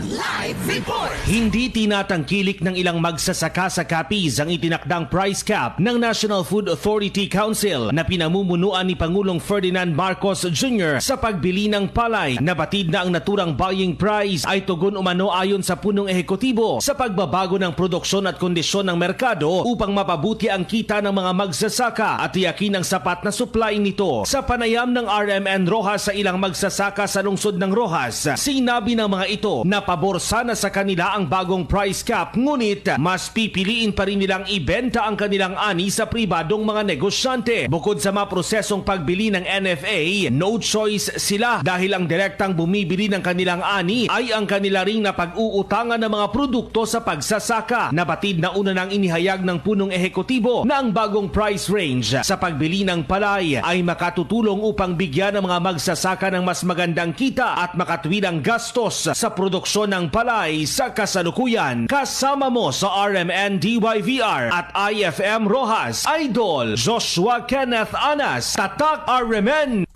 Live Report! Hindi tinatangkilik ng ilang magsasaka sa Capiz ang itinakdang price cap ng National Food Authority Council na pinamumunuan ni Pangulong Ferdinand Marcos Jr. sa pagbili ng palay. Nabatid na ang naturang buying price ay tugon umano ayon sa punong ehekutibo sa pagbabago ng produksyon at kondisyon ng merkado upang mapabuti ang kita ng mga magsasaka at tiyakin ang sapat na supply nito. Sa panayam ng RMN Rojas sa ilang magsasaka sa lungsod ng Rojas, sinabi ng mga ito na pabor sana sa kanila ang bagong price cap ngunit mas pipiliin pa rin nilang ibenta ang kanilang ani sa pribadong mga negosyante. Bukod sa maprosesong pagbili ng NFA, no choice sila dahil ang direktang bumibili ng kanilang ani ay ang kanila ring napag-uutangan ng mga produkto sa pagsasaka. Nabatid na una nang inihayag ng punong ehekutibo na ang bagong price range sa pagbili ng palay ay makatutulong upang bigyan ng mga magsasaka ng mas magandang kita at makatuwid ang gastos sa produksyon ng palay sa kasalukuyan. Kasama mo sa RMN DYVR at IFM Rojas, Idol Joshua Kenneth Anas, Tatak RMN